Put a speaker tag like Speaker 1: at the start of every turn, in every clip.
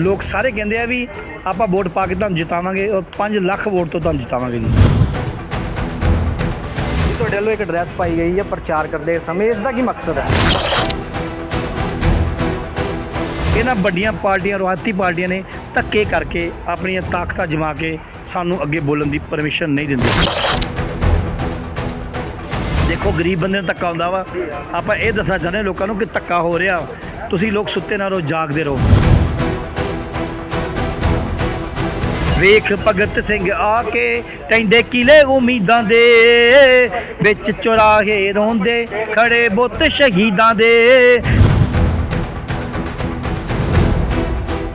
Speaker 1: ਲੋਕ ਸਾਰੇ ਕਹਿੰਦੇ ਆ ਵੀ ਆਪਾਂ ਵੋਟ ਪਾ ਕੇ ਤੁਹਾਨੂੰ ਜਿਤਾਵਾਂਗੇ ਔਰ 5 ਲੱਖ ਵੋਟ ਤੋਂ ਤੁਹਾਨੂੰ ਜਿਤਾਵਾਂਗੇ ਜੀ।
Speaker 2: ਤੁਹਾਡੇ ਵੱਲੋਂ ਇੱਕ ਡਰੈਸ ਪਾਈ ਗਈ ਹੈ ਪ੍ਰਚਾਰ ਕਰਦੇ ਸਮੇਂ। ਇਸ ਦਾ ਕੀ ਮਕਸਦ ਹੈ?
Speaker 1: ਇਹਨਾਂ ਵੱਡੀਆਂ ਪਾਰਟੀਆਂ ਰਵਾਇਤੀ ਪਾਰਟੀਆਂ ਨੇ ਧੱਕੇ ਕਰਕੇ ਆਪਣੀਆਂ ਤਾਕਤਾਂ ਜਮਾ ਕੇ ਸਾਨੂੰ ਅੱਗੇ ਬੋਲਣ ਦੀ ਪਰਮਿਸ਼ਨ ਨਹੀਂ ਦਿੰਦੇ। ਦੇਖੋ ਗਰੀਬ ਬੰਦੇ ਨੂੰ ਧੱਕਾ ਹੁੰਦਾ ਵਾ। ਆਪਾਂ ਇਹ ਦੱਸਣਾ ਚਾਹੁੰਦੇ ਲੋਕਾਂ ਨੂੰ ਕਿ ਧੱਕਾ ਹੋ ਰਿਹਾ। ਤੁਸੀਂ ਲੋਕ ਸੁੱਤੇ ਨਾ ਰਹੋ ਜਾਗਦੇ ਰਹੋ। ਵੇਖ ਭਗਤ ਸਿੰਘ ਆ ਕੇ ਟੈਂਡੇ ਕਿਲੇ ਉਮੀਦਾਂ ਦੇ, ਵਿੱਚ ਚੁਰਾਹੇ ਰੋਂਦੇ, ਖੜੇ ਬੁੱਤ ਸ਼ਹੀਦਾਂ ਦੇ।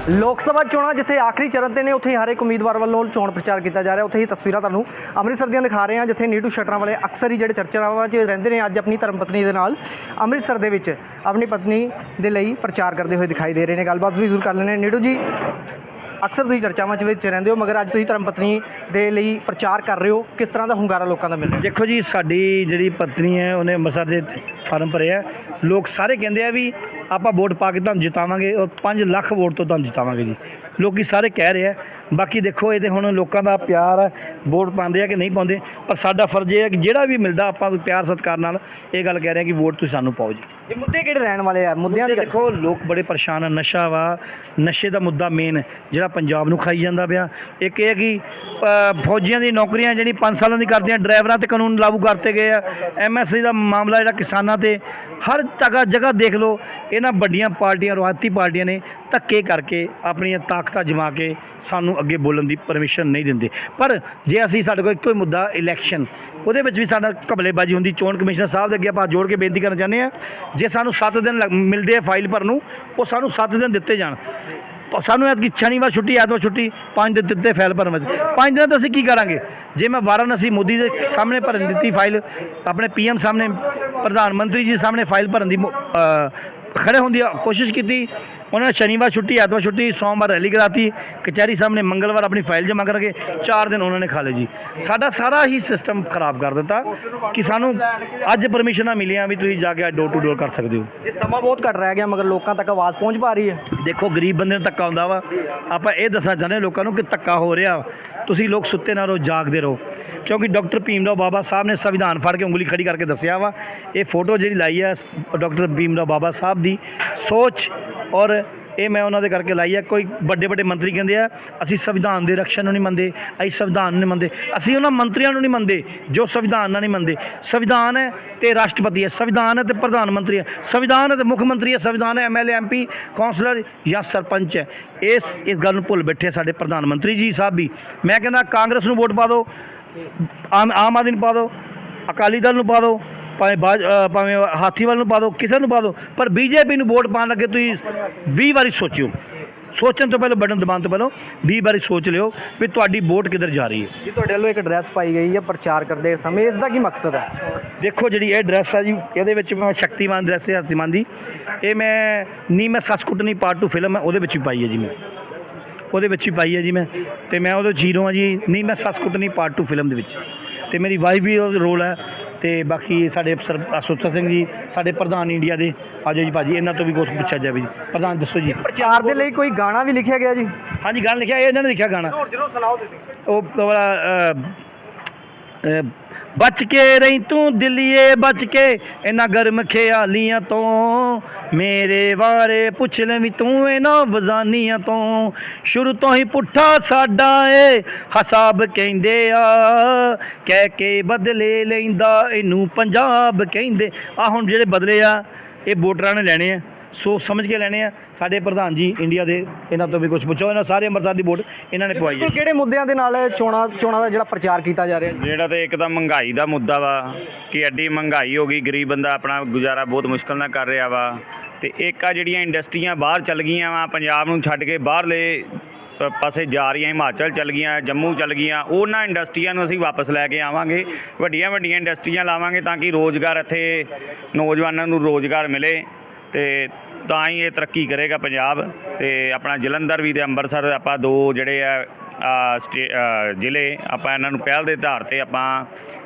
Speaker 2: ਲੋਕ ਸਭਾ ਚੋਣਾਂ ਜਿੱਥੇ ਆਖਰੀ ਚਰਨ ਤੇ ਨੇ, ਉੱਥੇ ਹੀ ਹਰ ਇੱਕ ਉਮੀਦਵਾਰ ਵੱਲੋਂ ਚੋਣ ਪ੍ਰਚਾਰ ਕੀਤਾ ਜਾ ਰਿਹਾ। ਉੱਥੇ ਹੀ ਤਸਵੀਰਾਂ ਤੁਹਾਨੂੰ ਅੰਮ੍ਰਿਤਸਰ ਦੀਆਂ ਦਿਖਾ ਰਹੇ ਹਾਂ, ਜਿੱਥੇ ਨੀਟੂ ਸ਼ਟਰਾਂ ਵਾਲੇ ਅਕਸਰ ਹੀ ਜਿਹੜੇ ਚਰਚਾਵਾਂ 'ਚ ਰਹਿੰਦੇ ਨੇ, ਅੱਜ ਆਪਣੀ ਧਰਮ ਪਤਨੀ ਦੇ ਨਾਲ ਅੰਮ੍ਰਿਤਸਰ ਦੇ ਵਿੱਚ ਆਪਣੀ ਪਤਨੀ ਦੇ ਲਈ ਪ੍ਰਚਾਰ ਕਰਦੇ ਹੋਏ ਦਿਖਾਈ ਦੇ ਰਹੇ ਨੇ। ਗੱਲਬਾਤ ਵੀ ਜ਼ਰੂਰ ਕਰ ਲੈਣੇ ਨੀਟੂ ਜੀ ਅਕਸਰ ਤੁਸੀਂ ਚਰਚਾਵਾਂ 'ਚ ਵਿੱਚ ਰਹਿੰਦੇ ਹੋ, ਮਗਰ ਅੱਜ ਤੁਸੀਂ ਧਰਮ ਪਤਨੀ ਦੇ ਲਈ ਪ੍ਰਚਾਰ ਕਰ ਰਹੇ ਹੋ। ਕਿਸ ਤਰ੍ਹਾਂ ਦਾ ਹੁੰਗਾਰਾ ਲੋਕਾਂ ਦਾ ਮਿਲ ਰਿਹਾ
Speaker 1: ਦੇਖੋ ਜੀ, ਸਾਡੀ ਜਿਹੜੀ ਪਤਨੀ ਹੈ, ਉਹਨੇ ਅੰਮ੍ਰਿਤਸਰ ਦੇ ਫਾਰਮ ਭਰੇ ਆ ਲੋਕ ਸਾਰੇ ਕਹਿੰਦੇ ਆ ਵੀ ਆਪਾਂ ਵੋਟ ਪਾ ਕੇ ਤੁਹਾਨੂੰ ਜਿਤਾਵਾਂਗੇ ਔਰ 5 ਲੱਖ ਵੋਟ ਤੋਂ ਤੁਹਾਨੂੰ ਜਿਤਾਵਾਂਗੇ ਜੀ। ਲੋਕੀ ਸਾਰੇ ਕਹਿ ਰਹੇ ਆ ਬਾਕੀ ਦੇਖੋ ਇਹ ਤੇ ਹੁਣ ਲੋਕਾਂ ਦਾ ਪਿਆਰ ਹੈ ਵੋਟ ਪਾਉਂਦੇ ਆ ਕਿ ਨਹੀਂ ਪਾਉਂਦੇ ਪਰ ਸਾਡਾ ਫਰਜ਼ ਇਹ ਹੈ ਕਿ ਜਿਹੜਾ ਵੀ ਮਿਲਦਾ ਆਪਾਂ ਨੂੰ ਪਿਆਰ ਸਤਿਕਾਰ ਨਾਲ ਇਹ ਗੱਲ ਕਹਿ ਰਹੇ ਆ ਕਿ ਵੋਟ ਤੁਸੀਂ ਸਾਨੂੰ ਪਾਓ ਜੀ।
Speaker 2: ਇਹ ਮੁੱਦੇ ਕਿਹੜੇ ਰਹਿਣ ਵਾਲੇ ਆ? ਮੁੱਦਿਆਂ ਦੀ
Speaker 1: ਦੇਖੋ ਲੋਕ ਬੜੇ ਪਰੇਸ਼ਾਨ ਆ ਨਸ਼ਾ ਵਾ ਨਸ਼ੇ ਦਾ ਮੁੱਦਾ ਮੇਨ ਜਿਹੜਾ ਪੰਜਾਬ ਨੂੰ ਖਾਈ ਜਾਂਦਾ ਪਿਆ। ਇੱਕ ਇਹ ਹੈ ਕਿ ਫੌਜੀਆਂ ਦੀ ਨੌਕਰੀਆਂ ਜਿਹੜੀ 5 ਸਾਲਾਂ ਦੀ ਕਰਦੀਆਂ ਡਰਾਈਵਰਾਂ ਤੇ ਕਾਨੂੰਨ ਲਾਗੂ ਕਰਤੇ ਗਏ ਆ। ਐਮਐਸਸੀ ਦਾ ਮਾਮਲਾ ਜਿਹੜਾ ਕਿਸਾਨਾਂ ਤੇ ਹਰ ਜਗ੍ਹਾ ਜਗ੍ਹਾ ਦੇਖ ਲਓ ਇਹਨਾਂ ਵੱਡੀਆਂ ਪਾਰਟੀਆਂ, ਰਵਾਇਤੀ ਪਾਰਟੀਆਂ ਨੇ ਧੱਕੇ ਕਰਕੇ ਆਪਣੀਆਂ ਤਾਕਤਾਂ ਜਮਾ ਕੇ ਸਾਨੂੰ ਅੱਗੇ ਬੋਲਣ ਦੀ ਪਰਮਿਸ਼ਨ ਨਹੀਂ ਦਿੰਦੇ। ਪਰ ਜੇ ਅਸੀਂ ਸਾਡੇ ਕੋਲ ਇੱਕੋ ਹੀ ਮੁੱਦਾ ਇਲੈਕਸ਼ਨ ਉਹਦੇ ਵਿੱਚ ਵੀ ਸਾਡਾ ਘਬਲੇਬਾਜ਼ੀ ਹੁੰਦੀ, ਚੋਣ ਕਮਿਸ਼ਨਰ ਸਾਹਿਬ ਦੇ ਅੱਗੇ ਆਪਾਂ ਜੋੜ ਕੇ ਬੇਨਤੀ ਕਰਨਾ ਚਾਹੁੰਦੇ ਆ ਜੇ ਸਾਨੂੰ 7 ਦਿਨ ਲੱਗ- ਮਿਲਦੇ ਆ ਫਾਈਲ ਭਰਨ ਨੂੰ, ਉਹ ਸਾਨੂੰ 7 ਦਿਨ ਦਿੱਤੇ ਜਾਣ। ਸਾਨੂੰ ਐਤਕੀ ਸ਼ਨੀਵਾਰ ਛੁੱਟੀ, ਐਤਵਾਰ ਛੁੱਟੀ, ਪੰਜ ਦਿਨ ਦਿੱਤੇ ਫਾਈਲ ਭਰਨ ਵਿੱਚ। 5 ਦਿਨਾਂ ਤੋਂ ਅਸੀਂ ਕੀ ਕਰਾਂਗੇ? ਜੇ ਮੈਂ ਵਾਰਾਣਸੀ ਮੋਦੀ ਦੇ ਸਾਹਮਣੇ ਭਰਨ ਦਿੱਤੀ ਫਾਈਲ ਆਪਣੇ ਪੀਐਮ ਸਾਹਮਣੇ, ਪ੍ਰਧਾਨ ਮੰਤਰੀ ਜੀ ਸਾਹਮਣੇ ਫਾਈਲ ਭਰਨ ਦੀ ਖੜੇ ਹੋਣ ਦੀ ਕੋਸ਼ਿਸ਼ ਕੀਤੀ ਉਹਨਾਂ ਨੇ ਸ਼ਨੀਵਾਰ ਛੁੱਟੀ ਐਤਵਾਰ ਛੁੱਟੀ ਸੋਮਵਾਰ ਰੈਲੀ ਕਰਾਤੀ। ਕਚਹਿਰੀ ਸਾਹਮਣੇ ਮੰਗਲਵਾਰ ਆਪਣੀ ਫਾਈਲ ਜਮ੍ਹਾਂ ਕਰਕੇ 4 ਦਿਨ ਉਹਨਾਂ ਨੇ ਖਾ ਲਏ ਜੀ। ਸਾਡਾ ਸਾਰਾ ਹੀ ਸਿਸਟਮ ਖਰਾਬ ਕਰ ਦਿੱਤਾ ਕਿ ਸਾਨੂੰ ਅੱਜ ਪਰਮਿਸ਼ਨਾਂ ਮਿਲੀਆਂ ਵੀ ਤੁਸੀਂ ਜਾ ਕੇ ਡੋਰ ਟੂ ਡੋਰ ਕਰ ਸਕਦੇ ਹੋ।
Speaker 2: ਇਹ ਸਮਾਂ ਬਹੁਤ ਘੱਟ ਰਹਿ ਗਿਆ ਮਗਰ ਲੋਕਾਂ ਤੱਕ ਆਵਾਜ਼ ਪਹੁੰਚ ਪਾ ਰਹੀ ਹੈ।
Speaker 1: ਦੇਖੋ ਗਰੀਬ ਬੰਦੇ ਨੂੰ ਧੱਕਾ ਹੁੰਦਾ ਵਾ। ਆਪਾਂ ਇਹ ਦੱਸਣਾ ਚਾਹੁੰਦੇ ਲੋਕਾਂ ਨੂੰ ਕਿ ਧੱਕਾ ਹੋ ਰਿਹਾ। ਤੁਸੀਂ ਲੋਕ ਸੁੱਤੇ ਨਾ ਰਹੋ ਜਾਗਦੇ ਰਹੋ। ਕਿਉਂਕਿ ਡਾਕਟਰ ਭੀਮਰਾਓ ਬਾਬਾ ਸਾਹਿਬ ਨੇ ਸੰਵਿਧਾਨ ਫੜ ਕੇ ਉਂਗਲੀ ਖੜੀ ਕਰਕੇ ਦੱਸਿਆ ਵਾ। ਇਹ ਫੋਟੋ ਜਿਹੜੀ ਲਾਈ ਹੈ ਡਾਕਟਰ ਭੀਮਰਾਓ ਬਾਬਾ ਸਾਹਿਬ ਦੀ। ਸੋਚ ਔਰ ਇਹ ਮੈਂ ਉਹਨਾਂ ਦੇ ਕਰਕੇ ਲਾਈ ਹੈ ਕੋਈ ਵੱਡੇ ਵੱਡੇ ਮੰਤਰੀ ਕਹਿੰਦੇ ਆ, ਅਸੀਂ ਸੰਵਿਧਾਨ ਦੇ ਰਕਸ਼ਾ ਨੂੰ ਨਹੀਂ ਮੰਨਦੇ, ਅਸੀਂ ਸੰਵਿਧਾਨ ਨੂੰ ਨਹੀਂ ਮੰਨਦੇ। ਅਸੀਂ ਉਹਨਾਂ ਮੰਤਰੀਆਂ ਨੂੰ ਨਹੀਂ ਮੰਨਦੇ, ਜੋ ਸੰਵਿਧਾਨ ਨਾਲ ਨਹੀਂ ਮੰਨਦੇ। ਸੰਵਿਧਾਨ ਹੈ ਤੇ ਰਾਸ਼ਟਰਪਤੀ ਹੈ, ਸੰਵਿਧਾਨ ਹੈ ਤੇ ਪ੍ਰਧਾਨ ਮੰਤਰੀ ਹੈ। ਸੰਵਿਧਾਨ ਹੈ ਤੇ ਮੁੱਖ ਮੰਤਰੀ ਹੈ, ਸੰਵਿਧਾਨ ਹੈ ਐਮਐਲਏ ਐਮਪੀ ਕੌਂਸਲਰ ਜਾਂ ਸਰਪੰਚ ਹੈ। ਇਸ ਇਸ ਗੱਲ ਨੂੰ ਭੁੱਲ ਬੈਠੇ ਸਾਡੇ ਪ੍ਰਧਾਨ ਮੰਤਰੀ ਜੀ ਸਾਹਿਬ ਵੀ। ਮੈਂ ਕਹਿੰਦਾ ਕਾਂਗਰਸ ਨੂੰ ਵੋਟ ਪਾ ਦਿਓ, ਆਮ ਆਮ ਆਦਮੀ ਨੂੰ ਪਾ ਦਿਓ, ਅਕਾਲੀ ਦਲ ਨੂੰ ਪਾ ਦਿਓ ਭਾਵੇਂ ਬਾਜ ਭਾਵੇਂ ਹਾਥੀਵਾਲ ਨੂੰ ਪਾ ਦਿਓ ਕਿਸੇ ਨੂੰ ਪਾ ਦਿਓ ਪਰ ਬੀਜੇਪੀ ਨੂੰ ਵੋਟ ਪਾਉਣ ਲੱਗੇ ਤੁਸੀਂ 20 ਵਾਰੀ ਸੋਚਿਓ। ਸੋਚਣ ਤੋਂ ਪਹਿਲਾਂ ਬਟਨ ਦਬਾਉਣ ਤੋਂ ਪਹਿਲਾਂ 20 ਵਾਰੀ ਸੋਚ ਲਿਓ ਵੀ ਤੁਹਾਡੀ ਵੋਟ ਕਿੱਧਰ ਜਾ ਰਹੀ ਹੈ।
Speaker 2: ਜੀ ਤੁਹਾਡੇ ਵੱਲੋਂ ਇੱਕ ਡਰੈਸ ਪਾਈ ਗਈ ਹੈ ਪ੍ਰਚਾਰ ਕਰਦੇ ਸਮੇਂ ਇਸ ਦਾ ਕੀ ਮਕਸਦ ਹੈ?
Speaker 1: ਦੇਖੋ ਜਿਹੜੀ ਇਹ ਡਰੈਸ ਆ ਜੀ ਇਹਦੇ ਵਿੱਚ ਮੈਂ ਸ਼ਕਤੀਮਾਨ ਡਰੈਸ ਹੈ ਸ਼ਕਤੀਮਾਨ ਦੀ। ਇਹ ਮੈਂ ਨੀ ਮੈਂ ਸੱਸ ਕੁੱਟਣੀ ਪਾਰਟ 2 ਫਿਲਮ ਹੈ ਉਹਦੇ ਵਿੱਚ ਵੀ ਪਾਈ ਹੈ ਜੀ ਮੈਂ। ਉਹਦੇ ਵਿੱਚ ਹੀ ਪਾਈ ਹੈ ਜੀ ਮੈਂ। ਤੇ ਮੈਂ ਉਹਦੇ ਜੀਰੋ ਆ ਜੀ ਨੀ ਮੈਂ ਸੱਸ ਕੁੱਟਣੀ ਪਾਰਟ 2 ਫਿਲਮ ਦੇ ਵਿੱਚ। ਤੇ ਮੇਰੀ ਵਾਈਫ ਵੀ ਉਹ ਰੋਲ ਹੈ। ਤੇ ਬਾਕੀ ਸਾਡੇ ਅਫਸਰ ਸੁੱਚਾ ਸਿੰਘ ਜੀ ਸਾਡੇ ਪ੍ਰਧਾਨ ਇੰਡੀਆ ਦੇ। ਆਜੋ ਜੀ ਭਾਜੀ ਇਹਨਾਂ ਤੋਂ ਵੀ ਕੁਝ ਪੁੱਛਿਆ ਜਾਵੇ ਜੀ। ਪ੍ਰਧਾਨ ਦੱਸੋ ਜੀ।
Speaker 2: ਪ੍ਰਚਾਰ ਦੇ ਲਈ ਕੋਈ ਗਾਣਾ ਵੀ ਲਿਖਿਆ ਗਿਆ ਜੀ?
Speaker 1: ਹਾਂਜੀ ਗੱਲ ਲਿਖਿਆ ਇਹ ਇਹਨਾਂ ਨੇ ਲਿਖਿਆ ਗਾਣਾ।
Speaker 2: ਜਰੂਰ ਸੁਣਾਓ ਤੁਸੀਂ।
Speaker 1: ਉਹ ਵਾਲਾ ਬਚ ਕੇ ਰਹੀ ਤੂੰ ਦਿੱਲੀਏ, ਬਚ ਕੇ ਇਹਨਾਂ ਗਰਮ ਖਿਆਲੀਆਂ ਤੋਂ। ਮੇਰੇ ਬਾਰੇ ਪੁੱਛ ਲੈ ਵੀ ਤੂੰ ਇਹਨਾਂ ਵਜ਼ਾਨੀਆਂ ਤੋਂ। ਸ਼ੁਰੂ ਤੋਂ ਹੀ ਪੁੱਠਾ ਸਾਡਾ ਏ, ਹਸਾਬ ਕਹਿੰਦੇ ਆ। ਕਹਿ ਕੇ ਬਦਲੇ ਲੈਂਦਾ, ਇਹਨੂੰ ਪੰਜਾਬ ਕਹਿੰਦੇ। ਆ ਹੁਣ ਜਿਹੜੇ ਬਦਲੇ ਆ, ਇਹ ਵੋਟਰਾਂ ਨੇ ਲੈਣੇ ਆ। ਸੋਚ ਸਮਝ ਕੇ ਲੈਣੇ ਆ ਸਾਡੇ ਪ੍ਰਧਾਨ ਜੀ ਇੰਡੀਆ ਦੇ ਇਹਨਾਂ ਤੋਂ ਵੀ ਕੁਝ ਪੁੱਛੋ ਇਹਨਾਂ ਸਾਰੇ ਅੰਮ੍ਰਿਤਸਰ ਦੀ ਵੋਟ ਇਹਨਾਂ ਨੇ ਪਵਾਈ ਹੈ।
Speaker 2: ਬਿਲਕੁਲ ਕਿਹੜੇ ਮੁੱਦਿਆਂ ਦੇ ਨਾਲ ਚੋਣਾਂ ਚੋਣਾਂ ਦਾ ਜਿਹੜਾ ਪ੍ਰਚਾਰ ਕੀਤਾ ਜਾ ਰਿਹਾ?
Speaker 3: ਜਿਹੜਾ ਤੇ ਇੱਕ ਤਾਂ ਮਹਿੰਗਾਈ ਦਾ ਮੁੱਦਾ ਵਾ ਕਿ ਐਡੀ ਮਹਿੰਗਾਈ ਹੋ ਗਈ ਗਰੀਬ ਬੰਦਾ ਆਪਣਾ ਗੁਜ਼ਾਰਾ ਬਹੁਤ ਮੁਸ਼ਕਲ ਨਾਲ ਕਰ ਰਿਹਾ ਵਾ ਤੇ ਇੱਕ ਆ ਜਿਹੜੀਆਂ ਇੰਡਸਟਰੀਆਂ ਬਾਹਰ ਚੱਲ ਗਈਆਂ ਵਾ ਪੰਜਾਬ ਨੂੰ ਛੱਡ ਕੇ ਬਾਹਰਲੇ ਪ- ਪਾਸੇ ਜਾ ਰਹੀਆਂ ਹਿਮਾਚਲ ਚੱਲ ਗਈਆਂ ਜੰਮੂ ਚੱਲ ਗਈਆਂ ਉਹਨਾਂ ਇੰਡਸਟਰੀਆਂ ਨੂੰ ਅਸੀਂ ਵਾਪਸ ਲੈ ਕੇ ਆਵਾਂਗੇ ਵੱਡੀਆਂ ਵੱਡੀਆਂ ਇੰਡਸਟਰੀਆਂ ਲਾਵਾਂਗੇ ਤਾਂ ਕਿ ਰੋਜ਼ਗਾਰ ਇੱਥੇ ਨੌਜਵਾਨਾਂ ਨੂੰ ਰੋਜ਼ਗਾਰ ਮਿਲੇ। ਤੇ ਤਾਂ ਹੀ ਇਹ ਤਰੱਕੀ ਕਰੇਗਾ ਪੰਜਾਬ ਤੇ ਆਪਣਾ ਜਲੰਧਰ ਵੀ ਤੇ ਅੰਮ੍ਰਿਤਸਰ ਆਪਾਂ ਦੋ ਜਿਹੜੇ ਆ ਜ਼ਿਲ੍ਹੇ ਆਪਾਂ ਇਹਨਾਂ ਨੂੰ ਪਹਿਲ ਦੇ ਆਧਾਰ ਤੇ ਆਪਾਂ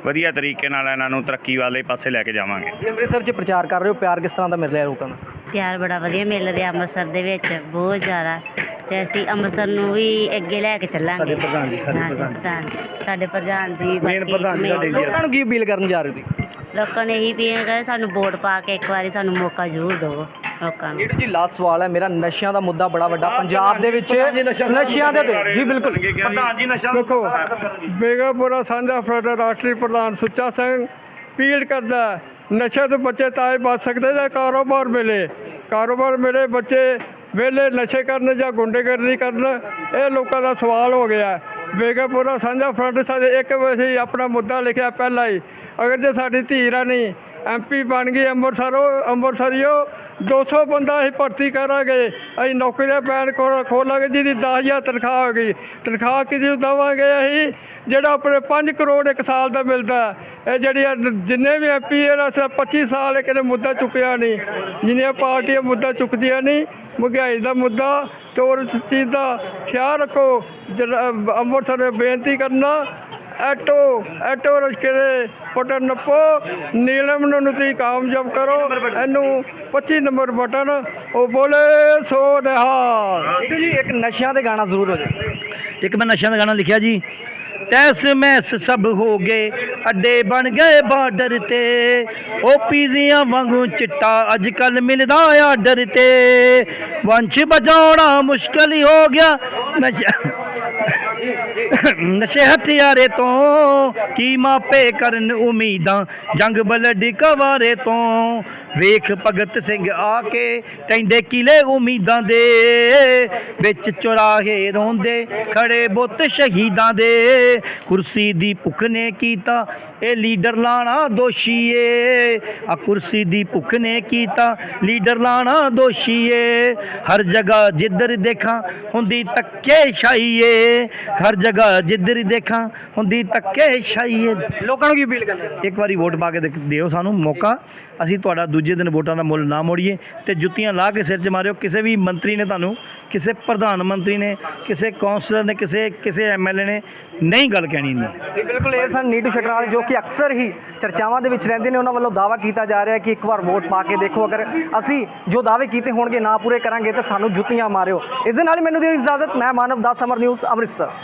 Speaker 3: ਵਧੀਆ ਤਰੀਕੇ ਨਾਲ ਇਹਨਾਂ ਨੂੰ ਤਰੱਕੀ ਵਾਲੇ ਪਾਸੇ ਲੈ ਕੇ ਜਾਵਾਂਗੇ।
Speaker 2: ਜੀ ਅੰਮ੍ਰਿਤਸਰ 'ਚ ਪ੍ਰਚਾਰ ਕਰ ਰਹੇ ਹੋ ਪਿਆਰ ਕਿਸ ਤਰ੍ਹਾਂ ਦਾ ਮਿਲ ਰਿਹਾ ਲੋਕਾਂ ਨੂੰ?
Speaker 4: ਪਿਆਰ ਬੜਾ ਵਧੀਆ ਮਿਲ ਰਿਹਾ ਅੰਮ੍ਰਿਤਸਰ ਦੇ ਵਿੱਚ ਬਹੁਤ ਜ਼ਿਆਦਾ। ਤੇ ਅਸੀਂ ਅੰਮ੍ਰਿਤਸਰ ਨੂੰ ਵੀ ਅੱਗੇ ਲੈ ਕੇ ਚੱਲਾਂਗੇ।
Speaker 1: ਸਾਡੇ ਪ੍ਰਧਾਨ ਜੀ, ਸਾਡੇ ਪ੍ਰਧਾਨ।
Speaker 4: ਜੀ। ਸਾਡੇ ਪ੍ਰਧਾਨ
Speaker 1: ਜੀ ਸਾਡੇ
Speaker 2: ਲੋਕਾਂ ਨੂੰ ਕੀ ਅਪੀਲ ਕਰਨ ਜਾ ਰਹੇ ਸੀ
Speaker 4: ਲੋਕਾਂ ਨੇ ਇਹੀ ਵੀ ਕਹਿੰਦੇ ਸਾਨੂੰ ਵੋਟ ਪਾ ਕੇ ਇੱਕ ਵਾਰੀ ਸਾਨੂੰ ਮੌਕਾ ਜ਼ਰੂਰ ਦਿਓ ਲੋਕਾਂ ਨੂੰ।
Speaker 2: ਨੀਟੂ ਜੀ ਲਾਸਟ ਸਵਾਲ ਹੈ ਮੇਰਾ ਨਸ਼ਿਆਂ ਦਾ ਮੁੱਦਾ ਬੜਾ ਵੱਡਾ। ਪੰਜਾਬ ਦੇ ਵਿੱਚ ਨਸ਼ਿਆਂ ਦੇ ਉੱਤੇ ਜੀ ਬਿਲਕੁਲ।
Speaker 1: ਪ੍ਰਧਾਨ ਜੀ ਨਸ਼ਾ
Speaker 5: ਦੇਖੋ ਬੇਗਾਪੁਰਾ ਸਾਂਝਾ ਫਰੰਟ ਰਾਸ਼ਟਰੀ ਪ੍ਰਧਾਨ ਸੁੱਚਾ ਸਿੰਘ ਅਪੀਲ ਕਰਦਾ ਨਸ਼ੇ ਤੋਂ ਬੱਚੇ ਤਾਂ ਹੀ ਬਚ ਸਕਦੇ ਜੇ ਕਾਰੋਬਾਰ ਮਿਲੇ। ਕਾਰੋਬਾਰ ਮਿਲੇ ਬੱਚੇ ਵੇਲੇ ਨਸ਼ੇ ਕਰਨ ਜਾਂ ਗੁੰਡੇਗਰਦੀ ਕਰਨ ਇਹ ਲੋਕਾਂ ਦਾ ਸਵਾਲ ਹੋ ਗਿਆ ਹੈ। ਬੇਗਾਪੁਰਾ ਸਾਂਝਾ ਫਰੰਟ ਸਾਡੇ ਇੱਕ ਵਜੇ ਹੀ ਆਪਣਾ ਮੁੱਦਾ ਲਿਖਿਆ ਪਹਿਲਾਂ ਹੀ ਅਗਰ ਜੇ ਸਾਡੀ ਧੀ ਰਾਣੀ ਐਮਪੀ ਬਣ ਗਈ ਅੰਮ੍ਰਿਤਸਰੋਂ ਅੰਮ੍ਰਿਤਸਰੀਓ 200 ਬੰਦਾ ਅਸੀਂ ਭਰਤੀ ਕਰਾਂਗੇ। ਅਸੀਂ ਨੌਕਰੀਆਂ ਪੈਣ ਖੋ- ਖੋਲਾਂਗੇ, ਜਿਹਦੀ 10000 ਤਨਖਾਹ ਹੋ ਗਈ। ਤਨਖਾਹ ਕਿਹਦੀ ਨੂੰ ਦੇਵਾਂਗੇ ਅਸੀਂ? ਜਿਹੜਾ ਆਪਣੇ 5 ਕਰੋੜ ਇੱਕ ਸਾਲ ਦਾ ਮਿਲਦਾ ਇਹ ਜਿਹੜੀਆਂ ਜਿੰਨੇ ਵੀ ਐਮਪੀ ਇਹਨਾਂ ਸਿਰਫ 25 ਸਾਲ ਕਿਤੇ ਮੁੱਦਾ ਚੁੱਕਿਆ ਨਹੀਂ। ਜਿੰਨੀਆਂ ਪਾਰਟੀਆਂ ਮੁੱਦਾ ਚੁੱਕਦੀਆਂ ਨਹੀਂ, ਮਹਿੰਗਾਈ ਦਾ ਮੁੱਦਾ ਤੇ ਹੋਰ ਚੀਜ਼ ਦਾ ਖਿਆਲ ਰੱਖੋ। ਜਿਹੜਾ ਅੰਮ੍ਰਿਤਸਰ ਬੇਨਤੀ ਕਰਨਾ ਐਟੋ ਐਟੋ ਰਸਕੇ ਦੇ ਬਟਨ ਨੱਪੋ ਨੀਲਮ ਨੂੰ ਤੁਸੀਂ ਕਾਮਯਾਬ ਕਰੋ। ਇਹਨੂੰ 25 ਨੰਬਰ ਬਟਨ ਉਹ ਬੋਲੇ ਸੋ ਰਿਹਾ
Speaker 2: ਨੀਟੂ ਜੀ ਇੱਕ ਨਸ਼ਿਆਂ ਦੇ ਗਾਣਾ ਜ਼ਰੂਰ ਹੋ ਜਾਏ
Speaker 1: ਇੱਕ ਮੈਂ ਨਸ਼ਿਆਂ ਦਾ ਗਾਣਾ ਲਿਖਿਆ ਜੀ। ਤੈਸ ਮੈਸ ਸਭ ਹੋ ਗਏ ਅੱਡੇ ਬਣ ਗਏ ਬਾਰਡਰ ਤੇ। ਉਹ ਪੀਜ਼ੀਆਂ ਵਾਂਗੂ ਚਿੱਟਾ ਅੱਜ ਕੱਲ ਮਿਲਦਾ ਆਰਡਰ ਤੇ। ਵੰਸ਼ ਬਜਾਉਣਾ ਮੁਸ਼ਕਲ ਹੀ ਹੋ ਗਿਆ। ਨਸ਼ਾ ਨਸ਼ੇ ਹਥਿਆਰੇ ਤੋਂ ਕੀ ਮਾਪੇ ਕਰਨ ਉਮੀਦਾਂ? ਜੰਗ ਬਲਡੀ ਕਵਾਰੇ ਤੋਂ। ਵੇਖ ਭਗਤ ਸਿੰਘ ਆ ਕੇ ਕਹਿੰਦੇ, ਕਿਲੇ ਉਮੀਦਾਂ ਦੇ ਵਿੱਚ ਚੁਰਾਹੇ ਰੋਂਦੇ, ਖੜੇ ਬੁੱਤ ਸ਼ਹੀਦਾਂ ਦੇ। ਕੁਰਸੀ ਦੀ ਭੁੱਖ ਨੇ ਕੀਤਾ, ਇਹ ਲੀਡਰ ਲਾਣਾ ਦੋਸ਼ੀ ਏ ਆ ਕੁਰਸੀ ਦੀ ਭੁੱਖ ਨੇ ਕੀਤਾ, ਲੀਡਰ ਲਾਣਾ ਦੋਸ਼ੀ ਏ ਹਰ ਜਗ੍ਹਾ ਜਿੱਧਰ ਦੇਖਾਂ, ਹੁੰਦੀ ਧੱਕੇ ਸ਼ਾਹੀ ਹਰ ਜਗ੍ਹਾ ਜਿੱਧਰ ਦੇਖਾਂ ਹੁੰਦੀ ਸ਼ਾਹੀ ਏ
Speaker 2: ਲੋਕਾਂ ਨੂੰ ਕੀ ਅਪੀਲ ਕਰਨਾ?
Speaker 1: ਇੱਕ ਵਾਰੀ ਵੋਟ ਪਾ ਕੇ ਦੇਖ- ਦਿਓ ਸਾਨੂੰ ਮੌਕਾ। ਅਸੀਂ ਤੁਹਾਡਾ ਦੂਜੇ ਦਿਨ ਵੋਟਾਂ ਦਾ ਮੁੱਲ ਨਾ ਮੋੜੀਏ ਤੇ ਜੁੱਤੀਆਂ ਲਾ ਕੇ ਸਿਰ 'ਚ ਮਾਰਿਓ। ਕਿਸੇ ਵੀ ਮੰਤਰੀ ਨੇ ਤੁਹਾਨੂੰ ਕਿਸੇ ਪ੍ਰਧਾਨ ਮੰਤਰੀ ਨੇ ਕਿਸੇ ਕੌਂਸਲਰ ਨੇ ਕਿਸੇ ਕਿਸੇ ਐਮਐਲਏ ਨੇ ਨਹੀਂ ਗੱਲ ਕਹਿਣੀ ਨਹੀਂ
Speaker 2: ਜੀ ਬਿਲਕੁਲ ਇਹ ਸਨ ਨੀਟੂ ਸ਼ਟਰਾਲ ਜੋ ਕਿ ਅਕਸਰ ਹੀ ਚਰਚਾਵਾਂ ਦੇ ਵਿੱਚ ਰਹਿੰਦੇ ਨੇ। ਉਹਨਾਂ ਵੱਲੋਂ ਦਾਵਾ ਕੀਤਾ ਜਾ ਰਿਹਾ ਕਿ ਇੱਕ ਵਾਰ ਵੋਟ ਪਾ ਕੇ ਦੇਖੋ। ਅਗਰ ਅਸੀਂ ਜੋ ਦਾਅਵੇ ਕੀਤੇ ਹੋਣਗੇ ਨਾ ਪੂਰੇ ਕਰਾਂਗੇ ਤਾਂ ਸਾਨੂੰ ਜੁੱਤੀਆਂ ਮਾਰਿਓ। ਇਸ ਦੇ ਨਾਲ ਹੀ ਮੈਨੂੰ ਦਿਓ ਇਜਾਜ਼ਤ। ਮੈਂ ਮਾਨਵ ਦਾਸ ਅਮਰ ਨਿਊਜ਼ ਅੰਮ੍ਰਿਤਸਰ।